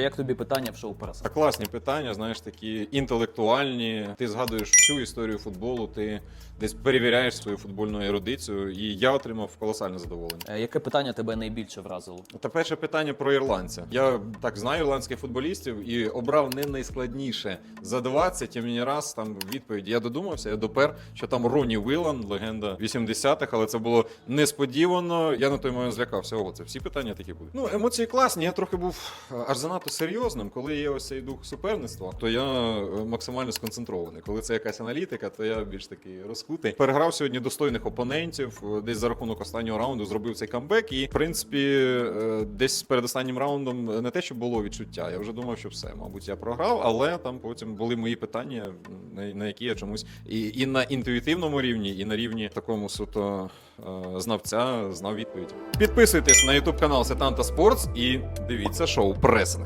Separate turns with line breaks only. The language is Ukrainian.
Як тобі питання в шоу?
Та класні питання, знаєш, такі інтелектуальні. Ти згадуєш всю історію футболу, ти десь перевіряєш свою футбольну ерудицію, і я отримав колосальне задоволення.
Е, Яке питання тебе найбільше вразило?
Та перше питання про ірландця. Я так знаю ірландських футболістів і обрав не найскладніше за 20, і мені раз там відповідь. Я додумався, я допер, що там Роні Вилан, легенда 80-х, але це було несподівано. Я на той момент злякався. О, це всі питання такі будуть. Ну, емоції класні. Я трохи був е, аж занадто серйозним. Коли є ось цей дух суперництва, то я е, максимально сконцентрований. Коли це якась аналітика, то я більш такий розкутий. Переграв сьогодні достойних опонентів. е, Десь за рахунок останнього раунду зробив цей камбек. І в принципі, е, десь перед останнім раундом не те, що було відчуття. Я вже думав, що все, мабуть, я програв, але там потім були мої питання, на, які я чомусь і, і на інтуїтивному рівні, і на рівні такому суто знавця знав відповідь. Підписуйтесь на YouTube канал Сетанта Спортс і дивіться шоу Пресинг.